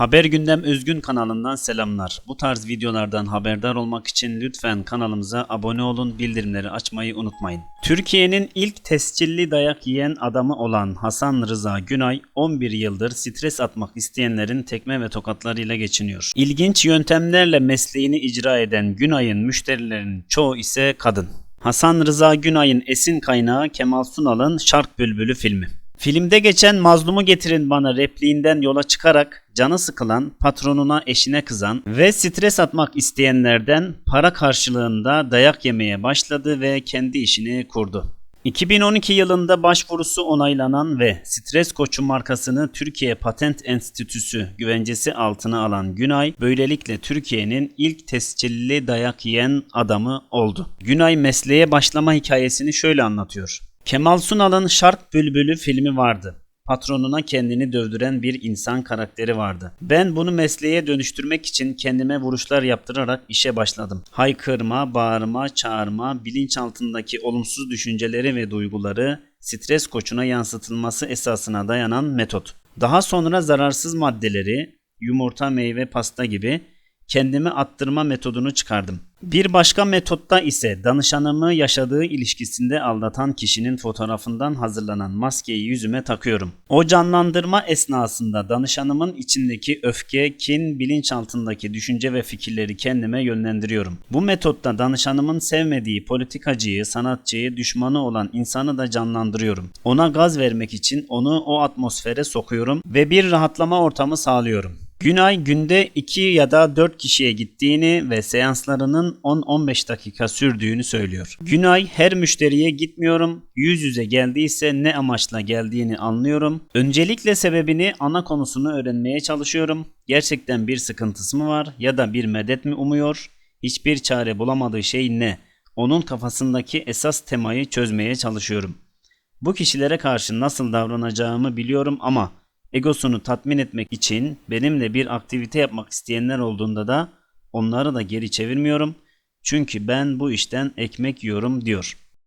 Haber Gündem Özgün kanalından selamlar. Bu tarz videolardan haberdar olmak için lütfen kanalımıza abone olun, bildirimleri açmayı unutmayın. Türkiye'nin ilk tescilli dayak yiyen adamı olan Hasan Rıza Günay 11 yıldır stres atmak isteyenlerin tekme ve tokatlarıyla geçiniyor. İlginç yöntemlerle mesleğini icra eden Günay'ın müşterilerinin çoğu ise kadın. Hasan Rıza Günay'ın esin kaynağı Kemal Sunal'ın Şark Bülbülü filmi. Filmde geçen mazlumu getirin bana repliğinden yola çıkarak canı sıkılan, patronuna eşine kızan ve stres atmak isteyenlerden para karşılığında dayak yemeye başladı ve kendi işini kurdu. 2012 yılında başvurusu onaylanan ve Stres Koçu markasını Türkiye Patent Enstitüsü güvencesi altına alan Günay, böylelikle Türkiye'nin ilk tescilli dayak yiyen adamı oldu. Günay mesleğe başlama hikayesini şöyle anlatıyor. Kemal Sunal'ın Şark Bülbülü filmi vardı. Patronuna kendini dövdüren bir insan karakteri vardı. Ben bunu mesleğe dönüştürmek için kendime vuruşlar yaptırarak işe başladım. Haykırma, bağırma, çağırma, bilinçaltındaki olumsuz düşünceleri ve duyguları stres koçuna yansıtılması esasına dayanan metot. Daha sonra zararsız maddeleri, yumurta, meyve, pasta gibi kendime attırma metodunu çıkardım. Bir başka metotta ise danışanımı yaşadığı ilişkisinde aldatan kişinin fotoğrafından hazırlanan maskeyi yüzüme takıyorum. O canlandırma esnasında danışanımın içindeki öfke, kin, bilinçaltındaki düşünce ve fikirleri kendime yönlendiriyorum. Bu metotta danışanımın sevmediği politikacıyı, sanatçıyı, düşmanı olan insanı da canlandırıyorum. Ona gaz vermek için onu o atmosfere sokuyorum ve bir rahatlama ortamı sağlıyorum. Günay günde 2 ya da 4 kişiye gittiğini ve seanslarının 10-15 dakika sürdüğünü söylüyor. Günay her müşteriye gitmiyorum. Yüz yüze geldiyse ne amaçla geldiğini anlıyorum. Öncelikle sebebini ana konusunu öğrenmeye çalışıyorum. Gerçekten bir sıkıntısı mı var ya da bir medet mi umuyor? Hiçbir çare bulamadığı şey ne? Onun kafasındaki esas temayı çözmeye çalışıyorum. Bu kişilere karşı nasıl davranacağımı biliyorum ama egosunu tatmin etmek için benimle bir aktivite yapmak isteyenler olduğunda da onları da geri çevirmiyorum. Çünkü ben bu işten ekmek yiyorum diyor.